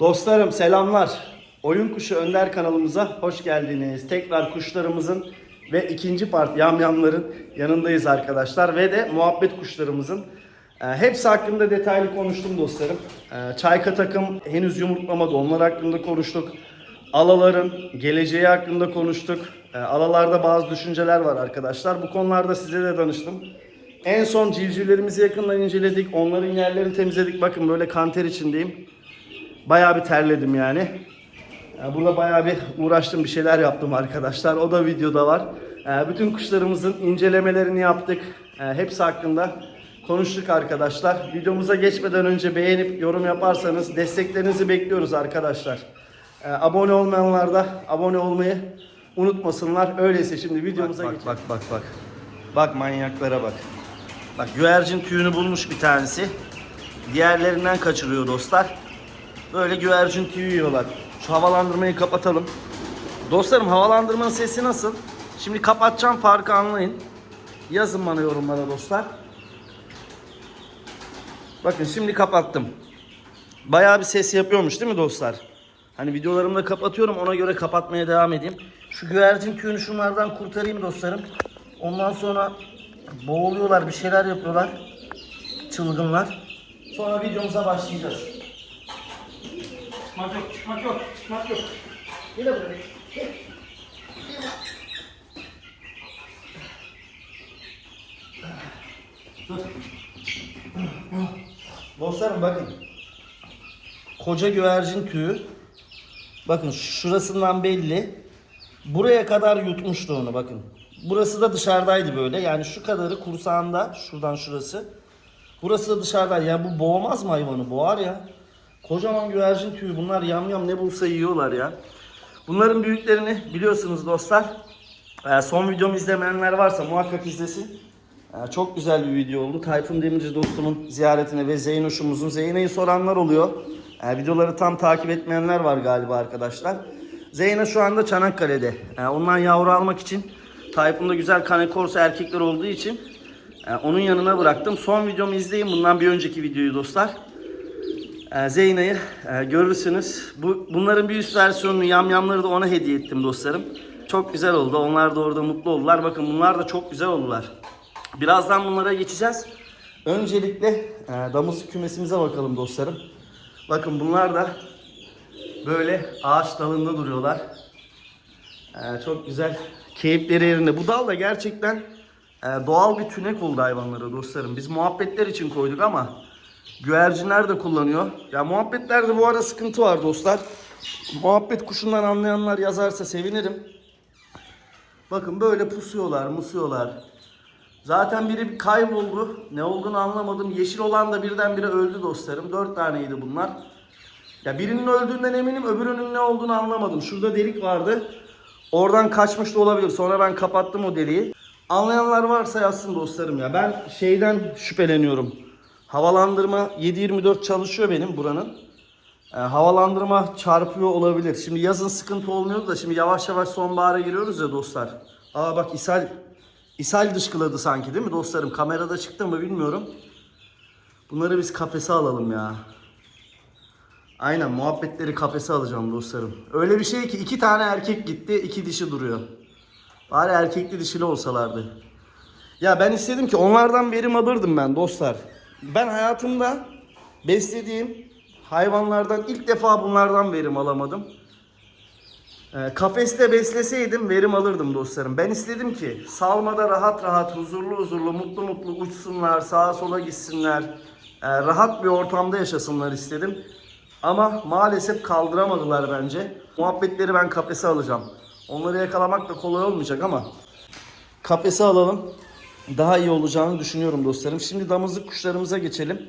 Dostlarım selamlar. Oyun Kuşu Önder kanalımıza hoş geldiniz. Tekrar kuşlarımızın ve ikinci part yamyamların yanındayız arkadaşlar. Ve de muhabbet kuşlarımızın. Ee, hepsi hakkında detaylı konuştum dostlarım. Ee, Çayka takım henüz yumurtlamadı. Onlar hakkında konuştuk. Alaların geleceği hakkında konuştuk. Ee, alalarda bazı düşünceler var arkadaşlar. Bu konularda size de danıştım. En son civcivlerimizi yakından inceledik. Onların yerlerini temizledik. Bakın böyle kanter içindeyim. Bayağı bir terledim yani. Yani Burada bayağı bir uğraştım bir şeyler yaptım arkadaşlar. O da videoda var. Ee, Bütün kuşlarımızın incelemelerini yaptık. Ee, Hepsi hakkında konuştuk arkadaşlar. Videomuza geçmeden önce beğenip yorum yaparsanız desteklerinizi bekliyoruz arkadaşlar. Ee, Abone olmayanlar da abone olmayı unutmasınlar. Öyleyse şimdi videomuza bak, bak bak bak. Bak manyaklara bak. Bak güvercin tüyünü bulmuş bir tanesi. Diğerlerinden kaçırıyor dostlar. Böyle güvercin tüyü yiyorlar. Şu havalandırmayı kapatalım. Dostlarım havalandırmanın sesi nasıl? Şimdi kapatacağım farkı anlayın. Yazın bana yorumlara dostlar. Bakın şimdi kapattım. Bayağı bir ses yapıyormuş değil mi dostlar? Hani videolarımda kapatıyorum ona göre kapatmaya devam edeyim. Şu güvercin tüyünü şunlardan kurtarayım dostlarım. Ondan sonra boğuluyorlar bir şeyler yapıyorlar. Çılgınlar. Sonra videomuza başlayacağız. Çıkmak yok, çıkmak yok, çıkmak yok. Gel buraya. Dostlarım bakın. Koca güvercin tüyü. Bakın şurasından belli. Buraya kadar yutmuştu onu bakın. Burası da dışarıdaydı böyle. Yani şu kadarı kursağında. Şuradan şurası. Burası da dışarıdaydı. Yani bu boğmaz mı hayvanı? Boğar ya. Kocaman güvercin tüyü. Bunlar yamyam ne bulsa yiyorlar ya. Bunların büyüklerini biliyorsunuz dostlar. Ee, son videomu izlemeyenler varsa muhakkak izlesin. Ee, çok güzel bir video oldu. Tayfun Demirci dostumun ziyaretine ve Zeynoş'umuzun. Zeyna'yı soranlar oluyor. Ee, videoları tam takip etmeyenler var galiba arkadaşlar. Zeyna şu anda Çanakkale'de. Ondan yavru almak için Tayfun'da güzel kane korsu erkekler olduğu için e, onun yanına bıraktım. Son videomu izleyin. Bundan bir önceki videoyu dostlar. Ee, Zeyna'yı e, görürsünüz. Bu, bunların bir üst versiyonunu yamyamları da ona hediye ettim dostlarım. Çok güzel oldu. Onlar da orada mutlu oldular. Bakın bunlar da çok güzel oldular. Birazdan bunlara geçeceğiz. Öncelikle e, damızlık kümesimize bakalım dostlarım. Bakın bunlar da böyle ağaç dalında duruyorlar. E, çok güzel. Keyifleri yerinde. Bu dal da gerçekten e, doğal bir tünek oldu hayvanlara dostlarım. Biz muhabbetler için koyduk ama Güvercinler de kullanıyor. Ya muhabbetlerde bu ara sıkıntı var dostlar. Muhabbet kuşundan anlayanlar yazarsa sevinirim. Bakın böyle pusuyorlar, musuyorlar. Zaten biri bir kayboldu. Ne olduğunu anlamadım. Yeşil olan da birdenbire öldü dostlarım. Dört taneydi bunlar. Ya birinin öldüğünden eminim, öbürünün ne olduğunu anlamadım. Şurada delik vardı. Oradan kaçmış da olabilir. Sonra ben kapattım o deliği. Anlayanlar varsa yazsın dostlarım ya. Ben şeyden şüpheleniyorum. Havalandırma 7-24 çalışıyor benim buranın. Ee, havalandırma çarpıyor olabilir. Şimdi yazın sıkıntı olmuyordu da şimdi yavaş yavaş sonbahara giriyoruz ya dostlar. Aa bak ishal ishal dışkıladı sanki değil mi dostlarım? Kamerada çıktı mı bilmiyorum. Bunları biz kafese alalım ya. Aynen muhabbetleri kafese alacağım dostlarım. Öyle bir şey ki iki tane erkek gitti, iki dişi duruyor. Bari erkekli dişili olsalardı. Ya ben istedim ki onlardan verim alırdım ben dostlar. Ben hayatımda beslediğim hayvanlardan ilk defa bunlardan verim alamadım. Ee, kafeste besleseydim verim alırdım dostlarım. Ben istedim ki salmada rahat rahat, huzurlu huzurlu, mutlu mutlu uçsunlar, sağa sola gitsinler. Ee, rahat bir ortamda yaşasınlar istedim. Ama maalesef kaldıramadılar bence. Muhabbetleri ben kafese alacağım. Onları yakalamak da kolay olmayacak ama kafese alalım. Daha iyi olacağını düşünüyorum dostlarım. Şimdi damızlık kuşlarımıza geçelim.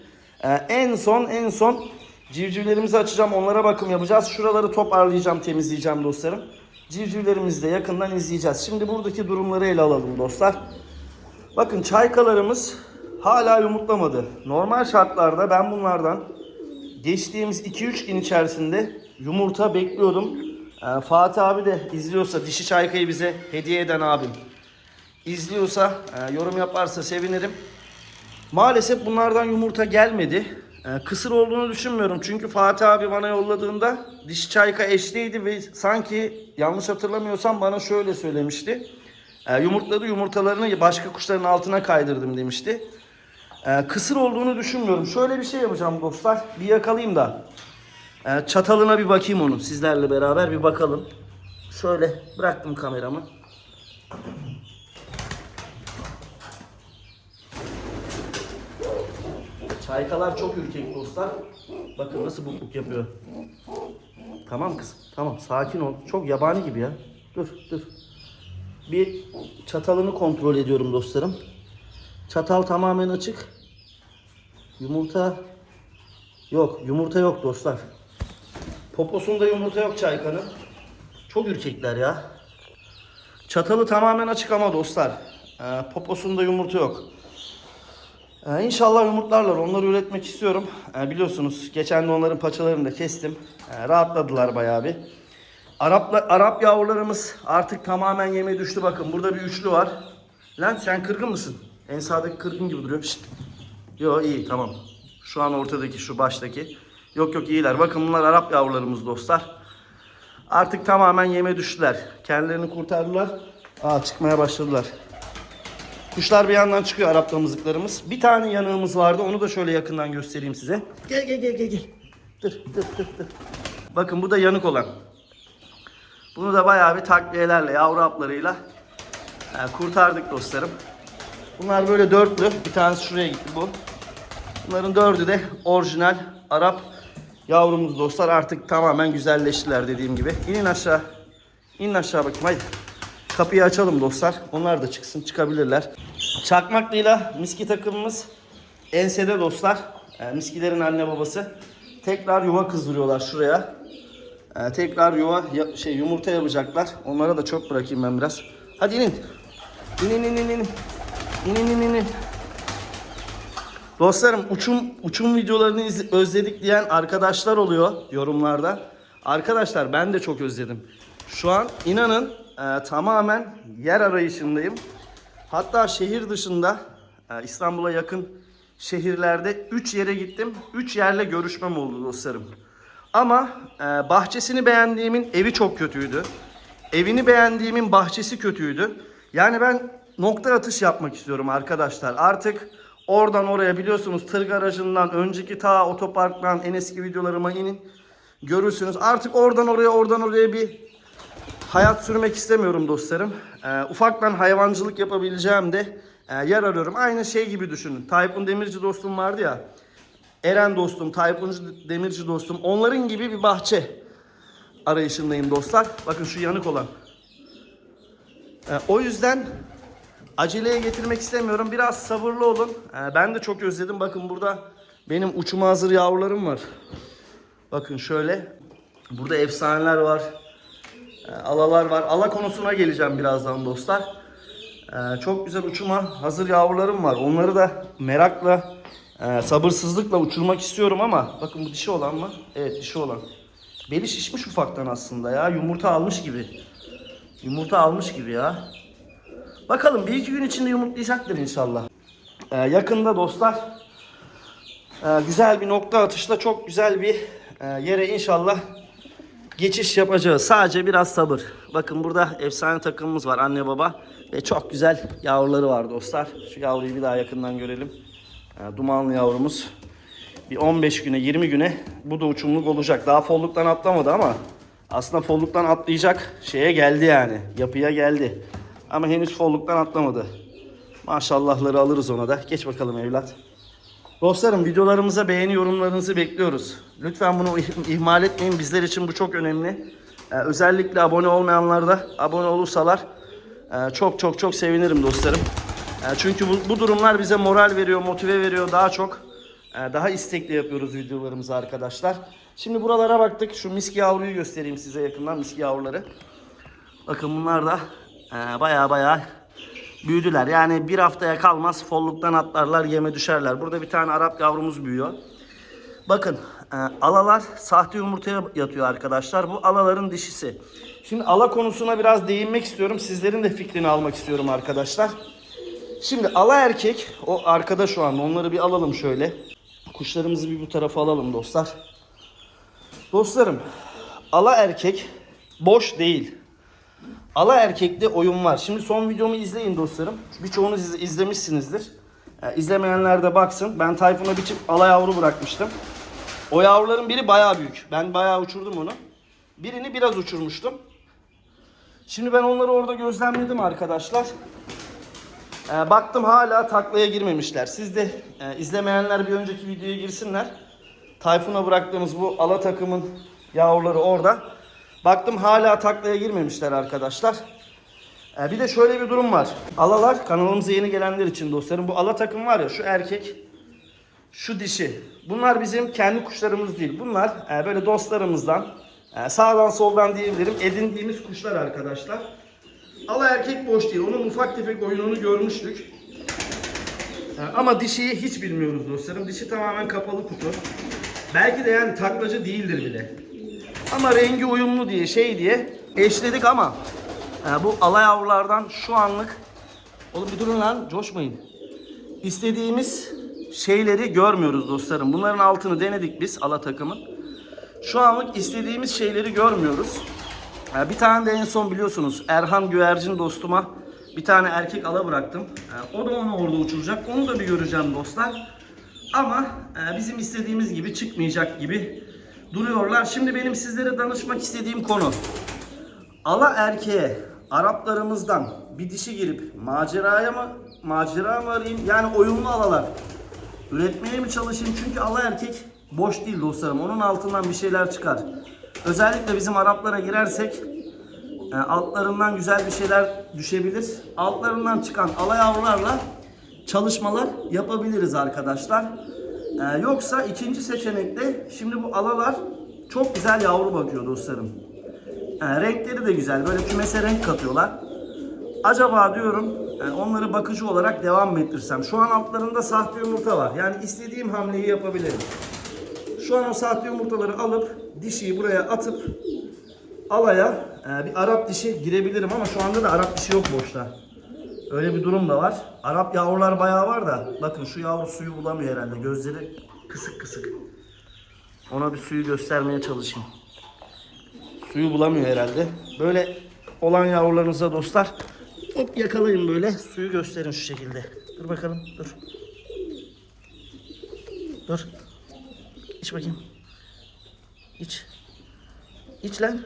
Ee, en son en son civcivlerimizi açacağım. Onlara bakım yapacağız. Şuraları toparlayacağım, temizleyeceğim dostlarım. Civcivlerimizi de yakından izleyeceğiz. Şimdi buradaki durumları ele alalım dostlar. Bakın çaykalarımız hala yumurtlamadı. Normal şartlarda ben bunlardan geçtiğimiz 2-3 gün içerisinde yumurta bekliyordum. Ee, Fatih abi de izliyorsa dişi çaykayı bize hediye eden abim izliyorsa, e, yorum yaparsa sevinirim. Maalesef bunlardan yumurta gelmedi. Ee, kısır olduğunu düşünmüyorum. Çünkü Fatih abi bana yolladığında dişi çayka eşliydi ve sanki yanlış hatırlamıyorsam bana şöyle söylemişti. Ee, yumurtladı yumurtalarını başka kuşların altına kaydırdım demişti. Ee, kısır olduğunu düşünmüyorum. Şöyle bir şey yapacağım dostlar. Bir yakalayayım da. Ee, çatalına bir bakayım onun. Sizlerle beraber bir bakalım. Şöyle bıraktım kameramı. Çaykalar çok ürkek dostlar. Bakın nasıl bukluk yapıyor. Tamam kızım. Tamam sakin ol. Çok yabani gibi ya. Dur dur. Bir çatalını kontrol ediyorum dostlarım. Çatal tamamen açık. Yumurta yok. Yumurta yok dostlar. Poposunda yumurta yok çaykanın. Çok ürkekler ya. Çatalı tamamen açık ama dostlar. Ee, poposunda yumurta yok. Ee, inşallah yumurtlarlar. Onları üretmek istiyorum. Ee, biliyorsunuz geçen de onların paçalarını da kestim. Ee, rahatladılar bayağı bir. Arapla, Arap yavrularımız artık tamamen yeme düştü. Bakın burada bir üçlü var. Lan sen kırgın mısın? En sağdaki kırgın gibi duruyor. Şşt. Yo iyi tamam. Şu an ortadaki şu baştaki. Yok yok iyiler. Bakın bunlar Arap yavrularımız dostlar. Artık tamamen yeme düştüler. Kendilerini kurtardılar. Aa çıkmaya başladılar. Kuşlar bir yandan çıkıyor Arap damızlıklarımız. Bir tane yanığımız vardı. Onu da şöyle yakından göstereyim size. Gel gel gel gel gel. Dur dur dur dur. Bakın bu da yanık olan. Bunu da bayağı bir takviyelerle, yavru haplarıyla e, kurtardık dostlarım. Bunlar böyle dörtlü. Bir tanesi şuraya gitti bu. Bunların dördü de orijinal Arap yavrumuz dostlar. Artık tamamen güzelleştiler dediğim gibi. İnin aşağı. İnin aşağı bakayım haydi. Kapıyı açalım dostlar. Onlar da çıksın çıkabilirler. Çakmaklıyla miski takımımız ensede dostlar. E, miskilerin anne babası. Tekrar yuva kızdırıyorlar şuraya. E, tekrar yuva şey yumurta yapacaklar. Onlara da çok bırakayım ben biraz. Hadi inin. İn in in in in. İn in in in in. Dostlarım uçum uçum videolarını özledik diyen arkadaşlar oluyor yorumlarda. Arkadaşlar ben de çok özledim. Şu an inanın e, tamamen yer arayışındayım. Hatta şehir dışında e, İstanbul'a yakın şehirlerde 3 yere gittim. 3 yerle görüşmem oldu dostlarım. Ama e, bahçesini beğendiğimin evi çok kötüydü. Evini beğendiğimin bahçesi kötüydü. Yani ben nokta atış yapmak istiyorum arkadaşlar. Artık oradan oraya biliyorsunuz tır garajından önceki ta otoparktan en eski videolarıma inin. Görürsünüz. Artık oradan oraya oradan oraya bir hayat sürmek istemiyorum dostlarım. Ee, ufaktan hayvancılık yapabileceğim de e, yer arıyorum. Aynı şey gibi düşünün. Tayfun Demirci dostum vardı ya. Eren dostum, Tayfun Demirci dostum. Onların gibi bir bahçe arayışındayım dostlar. Bakın şu yanık olan. Ee, o yüzden aceleye getirmek istemiyorum. Biraz sabırlı olun. Ee, ben de çok özledim. Bakın burada benim uçuma hazır yavrularım var. Bakın şöyle. Burada efsaneler var. Ee, alalar var. Ala konusuna geleceğim birazdan dostlar. Ee, çok güzel uçuma hazır yavrularım var. Onları da merakla, e, sabırsızlıkla uçurmak istiyorum ama bakın bu dişi olan mı? Evet dişi olan. Beli şişmiş ufaktan aslında ya. Yumurta almış gibi. Yumurta almış gibi ya. Bakalım bir iki gün içinde yumurtlayacaktır inşallah. Ee, yakında dostlar e, güzel bir nokta atışla çok güzel bir e, yere inşallah geçiş yapacağız. Sadece biraz sabır. Bakın burada efsane takımımız var anne baba ve çok güzel yavruları var dostlar. Şu yavruyu bir daha yakından görelim. E, dumanlı yavrumuz. Bir 15 güne 20 güne bu da uçumluk olacak. Daha folluktan atlamadı ama aslında folluktan atlayacak şeye geldi yani. Yapıya geldi. Ama henüz folluktan atlamadı. Maşallahları alırız ona da. Geç bakalım evlat. Dostlarım videolarımıza beğeni yorumlarınızı bekliyoruz. Lütfen bunu ih- ihmal etmeyin. Bizler için bu çok önemli. Ee, özellikle abone olmayanlar da abone olursalar e, çok çok çok sevinirim dostlarım. E, çünkü bu, bu durumlar bize moral veriyor, motive veriyor daha çok. e, daha istekli yapıyoruz videolarımızı arkadaşlar. Şimdi buralara baktık. Şu miski yavruyu göstereyim size yakından miski yavruları. Bakın bunlar da e, baya baya büyüdüler. Yani bir haftaya kalmaz folluktan atlarlar yeme düşerler. Burada bir tane Arap yavrumuz büyüyor. Bakın e, alalar sahte yumurtaya yatıyor arkadaşlar. Bu alaların dişisi. Şimdi ala konusuna biraz değinmek istiyorum. Sizlerin de fikrini almak istiyorum arkadaşlar. Şimdi ala erkek o arkada şu anda onları bir alalım şöyle. Kuşlarımızı bir bu tarafa alalım dostlar. Dostlarım, ala erkek boş değil. Ala erkekte oyun var. Şimdi son videomu izleyin dostlarım. Birçoğunuz iz- izlemişsinizdir. Ee, izlemeyenler de baksın. Ben Tayfun'a bir çift ala yavru bırakmıştım. O yavruların biri bayağı büyük. Ben bayağı uçurdum onu. Birini biraz uçurmuştum. Şimdi ben onları orada gözlemledim arkadaşlar. Ee, baktım hala taklaya girmemişler. Siz de e, izlemeyenler bir önceki videoya girsinler. Tayfun'a bıraktığımız bu ala takımın yavruları orada. Baktım hala taklaya girmemişler arkadaşlar. Ee, bir de şöyle bir durum var. Alalar kanalımıza yeni gelenler için dostlarım. Bu ala takım var ya şu erkek şu dişi. Bunlar bizim kendi kuşlarımız değil. Bunlar e, böyle dostlarımızdan e, sağdan soldan diyebilirim edindiğimiz kuşlar arkadaşlar. Ala erkek boş değil. Onun ufak tefek oyununu görmüştük. E, ama dişiyi hiç bilmiyoruz dostlarım. Dişi tamamen kapalı kutu. Belki de yani taklacı değildir bile. Ama rengi uyumlu diye şey diye eşledik ama e, bu ala yavrulardan şu anlık Oğlum bir durun lan coşmayın istediğimiz şeyleri görmüyoruz dostlarım. Bunların altını denedik biz ala takımın. Şu anlık istediğimiz şeyleri görmüyoruz. Ee, Bir tane de en son biliyorsunuz Erhan Güvercin dostuma bir tane erkek ala bıraktım. Ee, O da onu orada uçuracak. Onu da bir göreceğim dostlar. Ama e, bizim istediğimiz gibi çıkmayacak gibi duruyorlar. Şimdi benim sizlere danışmak istediğim konu. Ala erkeğe Araplarımızdan bir dişi girip maceraya mı macera mı arayayım? Yani oyunlu alalar üretmeye mi çalışayım? Çünkü ala erkek boş değil dostlarım. Onun altından bir şeyler çıkar. Özellikle bizim Araplara girersek e, altlarından güzel bir şeyler düşebilir. Altlarından çıkan ala yavrularla çalışmalar yapabiliriz arkadaşlar. E, yoksa ikinci seçenekte şimdi bu alalar çok güzel yavru bakıyor dostlarım. E, renkleri de güzel. Böyle kümese renk katıyorlar. Acaba diyorum e, onları bakıcı olarak devam mı ettirsem? Şu an altlarında sahte yumurta var. Yani istediğim hamleyi yapabilirim. Şu an o sahte yumurtaları alıp dişiyi buraya atıp alaya e, bir Arap dişi girebilirim ama şu anda da Arap dişi yok boşta. Öyle bir durum da var. Arap yavrular bayağı var da bakın şu yavru suyu bulamıyor herhalde. Gözleri kısık kısık. Ona bir suyu göstermeye çalışayım. Suyu bulamıyor herhalde. Böyle olan yavrularınıza dostlar hop yakalayın böyle suyu gösterin şu şekilde. Dur bakalım dur. Dur. İç bakayım. İç. İç lan.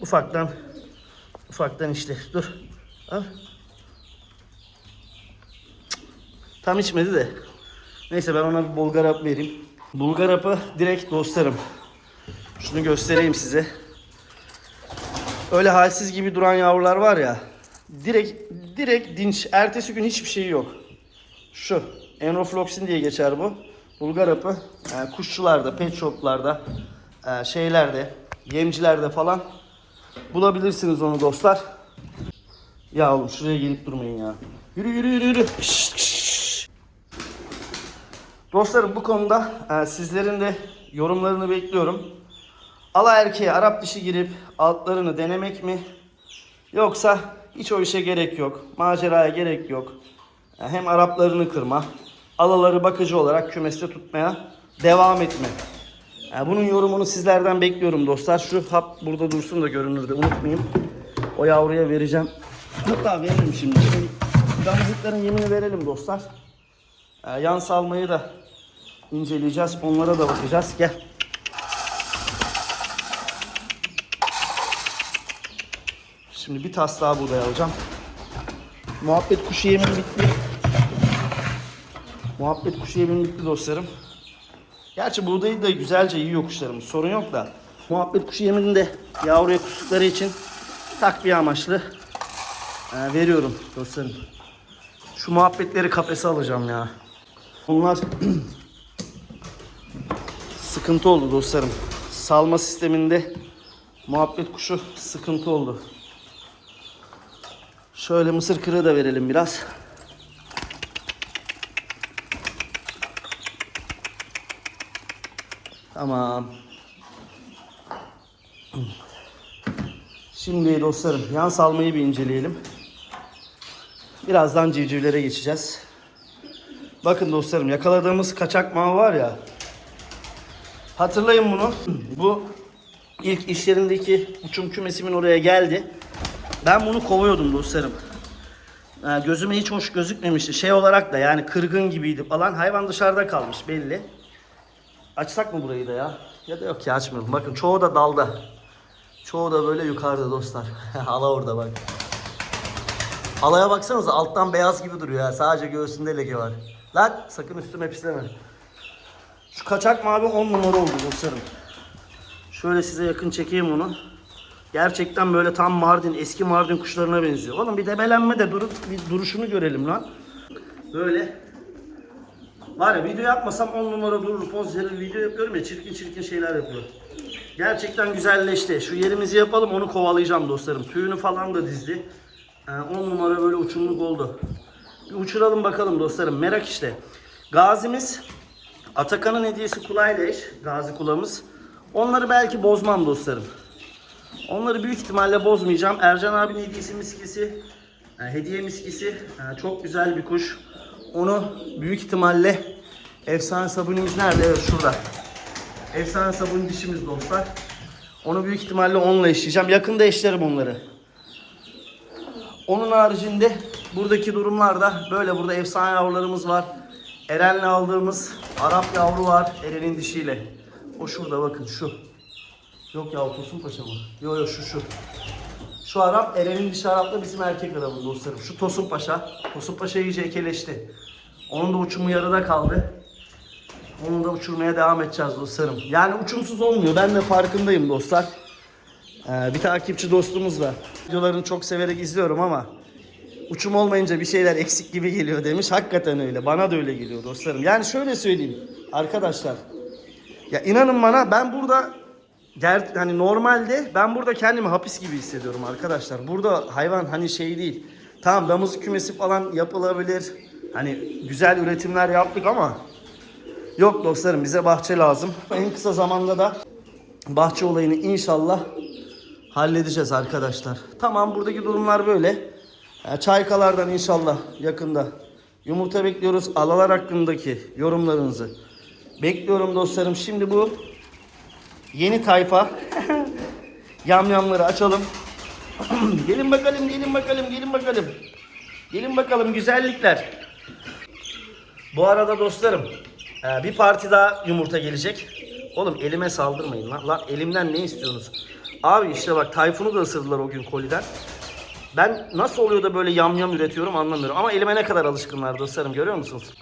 Ufaktan. Ufaktan işte. Dur. Al. Tam içmedi de. Neyse ben ona bir bulgar hap vereyim. Bulgar hapı direkt dostlarım. Şunu göstereyim size. Öyle halsiz gibi duran yavrular var ya. Direkt direkt dinç. Ertesi gün hiçbir şeyi yok. Şu Enrofloxin diye geçer bu. Bulgar hapı e, kuşçularda, pet shoplarda, e, şeylerde, yemcilerde falan bulabilirsiniz onu dostlar. Ya oğlum şuraya gelip durmayın ya. Yürü yürü yürü yürü. Şşş, şşş. Dostlarım bu konuda e, sizlerin de yorumlarını bekliyorum. Ala erkeğe Arap dişi girip altlarını denemek mi? Yoksa hiç o işe gerek yok. Maceraya gerek yok. E, Hem Araplarını kırma, alaları bakıcı olarak kümeste tutmaya devam etme. Bunun yorumunu sizlerden bekliyorum dostlar. Şu hap burada dursun da görünür de unutmayayım. O yavruya vereceğim. Hatta veririm şimdi. Şimdi damızlıkların yemini verelim dostlar. Yan salmayı da inceleyeceğiz. Onlara da bakacağız. Gel. Şimdi bir tas daha buğday alacağım. Muhabbet kuşu yemin bitti. Muhabbet kuşu yemin bitti dostlarım. Gerçi buğdayı da güzelce yiyor kuşlarımız. Sorun yok da. Muhabbet kuşu yemini de yavruya kustukları için takviye amaçlı e, veriyorum dostlarım. Şu muhabbetleri kafese alacağım ya. Bunlar sıkıntı oldu dostlarım. Salma sisteminde muhabbet kuşu sıkıntı oldu. Şöyle mısır kırığı da verelim biraz. Tamam. Şimdi dostlarım yan salmayı bir inceleyelim. Birazdan civcivlere geçeceğiz. Bakın dostlarım yakaladığımız kaçak mavi var ya. Hatırlayın bunu. Bu ilk iş yerindeki uçum kümesimin oraya geldi. Ben bunu kovuyordum dostlarım. Gözüme hiç hoş gözükmemişti. Şey olarak da yani kırgın gibiydi falan. Hayvan dışarıda kalmış belli. Açsak mı burayı da ya? Ya da yok ya açmayalım. Bakın çoğu da dalda. Çoğu da böyle yukarıda dostlar. Hala orada bak. Halaya baksanıza alttan beyaz gibi duruyor ya. Sadece göğsünde leke var. Lan sakın üstüme pisleme. Şu kaçak mavi 10 numara oldu dostlarım. Şöyle size yakın çekeyim onu. Gerçekten böyle tam Mardin, eski Mardin kuşlarına benziyor. Oğlum bir debelenme de durup bir duruşunu görelim lan. Böyle. Var ya video yapmasam 10 numara durur, poz verir, video yapıyorum ya çirkin çirkin şeyler yapıyor. Gerçekten güzelleşti. Şu yerimizi yapalım onu kovalayacağım dostlarım. Tüyünü falan da dizdi. 10 numara böyle uçumluk oldu. Bir uçuralım bakalım dostlarım. Merak işte. Gazimiz Atakan'ın hediyesi kulayla. Gazi kulamız. Onları belki bozmam dostlarım. Onları büyük ihtimalle bozmayacağım. Ercan abinin hediyesi miskisi. e, hediye miskisi. e, çok güzel bir kuş. Onu büyük ihtimalle efsane sabunimiz nerede? Evet şurada. Efsane sabun dişimiz dostlar. Onu büyük ihtimalle onunla eşleyeceğim. Yakında eşlerim onları. Onun haricinde buradaki durumlarda böyle burada efsane yavrularımız var. Eren'le aldığımız Arap yavru var Eren'in dişiyle. O şurada bakın şu. Yok ya Tosun Paşa mı? Yok yok şu şu. Şu Arap Eren'in dişi Arap'la bizim erkek Arap'ın dostlarım. Şu Tosun Paşa. Tosun Paşa iyice ekeleşti. Onun da uçumu yarıda kaldı. Onu da uçurmaya devam edeceğiz dostlarım. Yani uçumsuz olmuyor. Ben de farkındayım dostlar. Ee, bir takipçi dostumuz var. Videolarını çok severek izliyorum ama uçum olmayınca bir şeyler eksik gibi geliyor demiş. Hakikaten öyle. Bana da öyle geliyor dostlarım. Yani şöyle söyleyeyim arkadaşlar. Ya inanın bana ben burada ger hani normalde ben burada kendimi hapis gibi hissediyorum arkadaşlar. Burada hayvan hani şey değil. Tamam damızlık kümesi falan yapılabilir. Hani güzel üretimler yaptık ama yok dostlarım bize bahçe lazım. En kısa zamanda da bahçe olayını inşallah halledeceğiz arkadaşlar. Tamam buradaki durumlar böyle. Ya, Çaykalardan inşallah yakında yumurta bekliyoruz. Alalar hakkındaki yorumlarınızı bekliyorum dostlarım. Şimdi bu yeni tayfa yamyamları açalım. gelin bakalım, gelin bakalım, gelin bakalım. Gelin bakalım güzellikler. Bu arada dostlarım e, bir parti daha yumurta gelecek. Oğlum elime saldırmayın lan. Lan elimden ne istiyorsunuz? Abi işte bak Tayfun'u da ısırdılar o gün koliden. Ben nasıl oluyor da böyle yamyam üretiyorum anlamıyorum. Ama elime ne kadar alışkınlar dostlarım görüyor musunuz?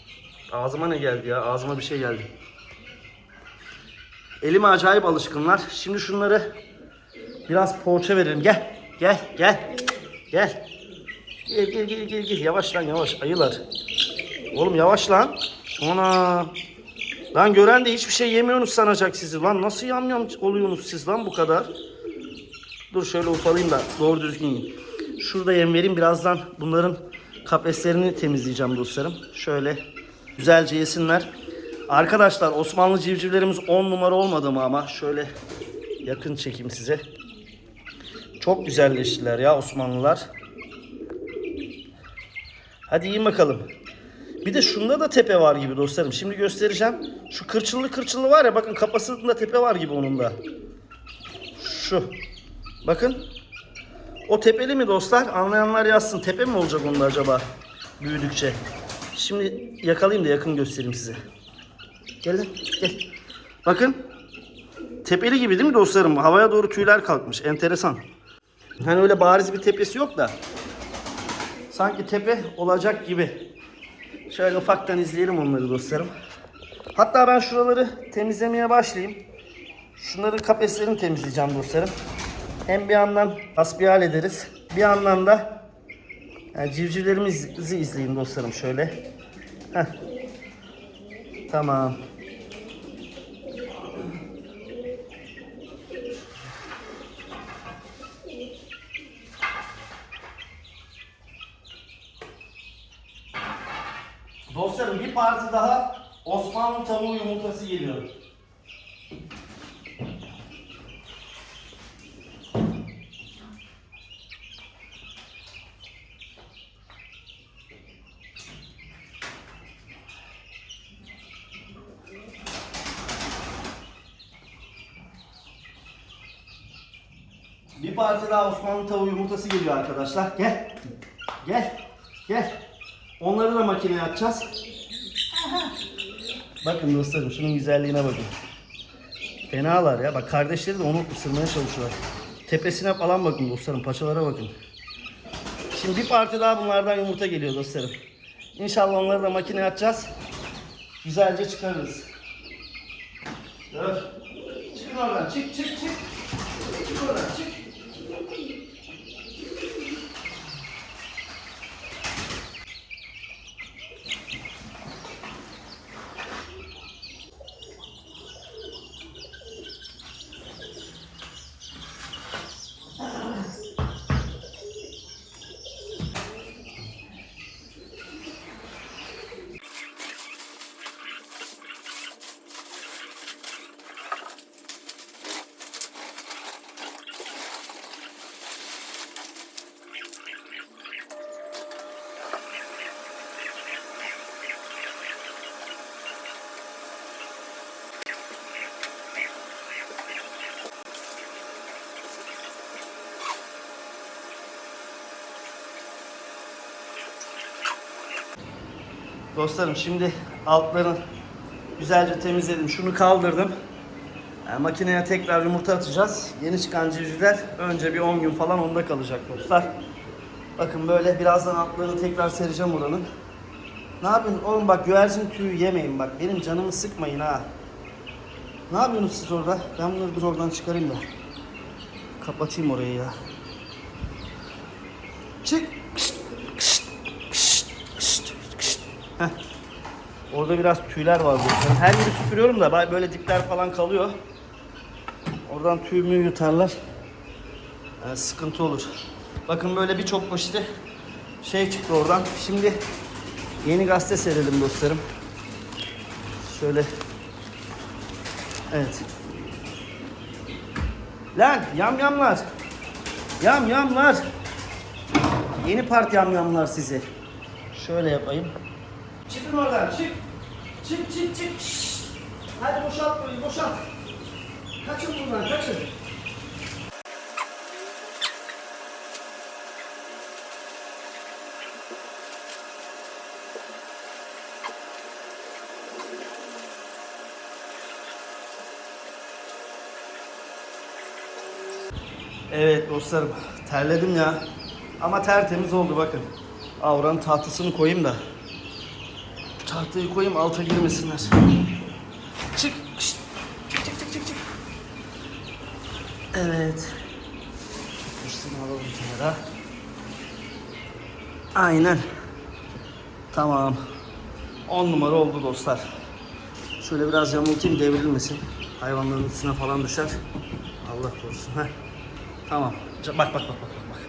Ağzıma ne geldi ya? Ağzıma bir şey geldi. Elime acayip alışkınlar. Şimdi şunları biraz poğaça verelim. Gel. Gel. Gel. Gel. Gel gel gel gel. gel. Yavaş lan yavaş. Ayılar. Oğlum yavaş lan. Ona. Lan gören de hiçbir şey yemiyorsunuz sanacak sizi. Lan nasıl yamyam oluyorsunuz siz lan bu kadar? Dur şöyle ufalayayım da doğru düzgün yiyin. Şurada yem vereyim. Birazdan bunların kafeslerini temizleyeceğim dostlarım. Şöyle güzelce yesinler. Arkadaşlar Osmanlı civcivlerimiz 10 numara olmadı mı ama şöyle yakın çekeyim size. Çok güzelleştiler ya Osmanlılar. Hadi yiyin bakalım. Bir de şunda da tepe var gibi dostlarım. Şimdi göstereceğim. Şu kırçıllı kırçıllı var ya bakın kafasında tepe var gibi onun da. Şu. Bakın. O tepeli mi dostlar? Anlayanlar yazsın. Tepe mi olacak onda acaba? Büyüdükçe. Şimdi yakalayayım da yakın göstereyim size. Gel lan, gel. Bakın. Tepeli gibi değil mi dostlarım? Havaya doğru tüyler kalkmış. Enteresan. Hani öyle bariz bir tepesi yok da. Sanki tepe olacak gibi. Şöyle ufaktan izleyelim onları dostlarım. Hatta ben şuraları temizlemeye başlayayım. Şunların kafeslerini temizleyeceğim dostlarım. Hem bir yandan hasbihal ederiz. Bir yandan da yani civcivlerimizi izleyin dostlarım şöyle. Heh. Tamam. Dostlarım bir parti daha Osmanlı tavuğu yumurtası geliyor. Bir parça daha Osmanlı tavuğu yumurtası geliyor arkadaşlar. Gel. Gel. Gel. Onları da makineye atacağız. Bakın dostlarım şunun güzelliğine bakın. Fenalar ya. Bak kardeşleri de onu ısırmaya çalışıyorlar. Tepesine falan bakın dostlarım. Paçalara bakın. Şimdi bir parça daha bunlardan yumurta geliyor dostlarım. İnşallah onları da makineye atacağız. Güzelce çıkarırız. Dur. Çıkın oradan. Çık çık çık. Çık oradan çık. Dostlarım şimdi altlarını güzelce temizledim. Şunu kaldırdım. Yani makineye tekrar yumurta atacağız. Yeni çıkan civcivler önce bir 10 gün falan onda kalacak dostlar. Bakın böyle birazdan altlarını tekrar sereceğim buranın. Ne yapıyorsun oğlum bak güvercin tüyü yemeyin bak. Benim canımı sıkmayın ha. Ne yapıyorsunuz siz orada? Ben bunları dur oradan çıkarayım da. Kapatayım orayı ya. Çık. Heh. Orada biraz tüyler var dostlarım. Her yeri süpürüyorum da böyle dipler falan kalıyor. Oradan tüy mü yutarlar. Yani sıkıntı olur. Bakın böyle birçok poşeti şey çıktı oradan. Şimdi yeni gazete serelim dostlarım. Şöyle. Evet. Lan yamyamlar. Yamyamlar. Yeni part yamyamlar sizi. Şöyle yapayım. Çıkın oradan çık. Çık çık çık. Şşt. Hadi boşalt burayı boşalt. Kaçın buradan kaçın. Evet dostlarım terledim ya. Ama tertemiz oldu bakın. Avranın tahtasını koyayım da. Tahtayı koyayım alta girmesinler. Çık. Şşt. Çık çık çık çık çık. Evet. Üstünü alalım kenara. Aynen. Tamam. 10 numara oldu dostlar. Şöyle biraz yamultayım devrilmesin. Hayvanların üstüne falan düşer. Allah korusun. Heh. Tamam. Bak bak bak bak bak.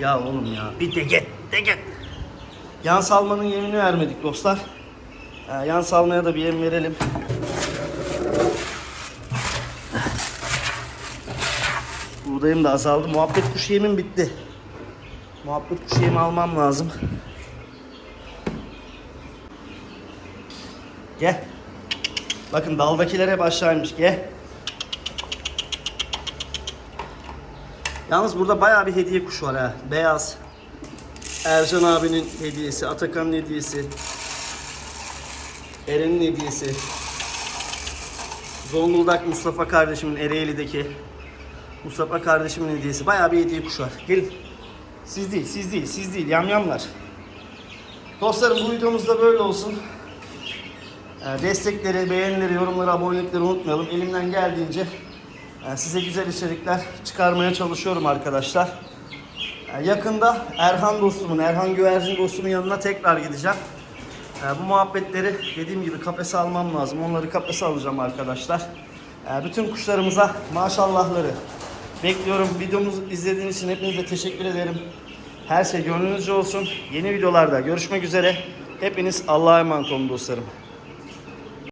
Ya oğlum ya. Bir de git de git. Yan salmanın yemini vermedik dostlar. Ee, yan salmaya da bir yem verelim. Buğdayım da azaldı. Muhabbet kuş yemim bitti. Muhabbet kuş yemi almam lazım. Gel. Bakın daldakiler hep aşağıymış. Gel. Yalnız burada bayağı bir hediye kuşu var ha. Beyaz. Ercan abinin hediyesi, Atakan'ın hediyesi. Eren'in hediyesi. Zonguldak Mustafa kardeşimin Ereğli'deki Mustafa kardeşimin hediyesi. Bayağı bir hediye kuşu var. Gelin. Siz değil, siz değil, siz değil. Yamyamlar. Dostlarım bu videomuz da böyle olsun. Ee, Destekleri, beğenileri, yorumları, abonelikleri unutmayalım. Elimden geldiğince e, size güzel içerikler çıkarmaya çalışıyorum arkadaşlar. E, Yakında Erhan dostumun, Erhan Güvercin dostumun yanına tekrar gideceğim. E, Bu muhabbetleri dediğim gibi kafese almam lazım. Onları kafese alacağım arkadaşlar. E, Bütün kuşlarımıza maşallahları bekliyorum. Videomuzu izlediğiniz için hepinize teşekkür ederim. Her şey gönlünüzce olsun. Yeni videolarda görüşmek üzere. Hepiniz Allah'a emanet olun dostlarım.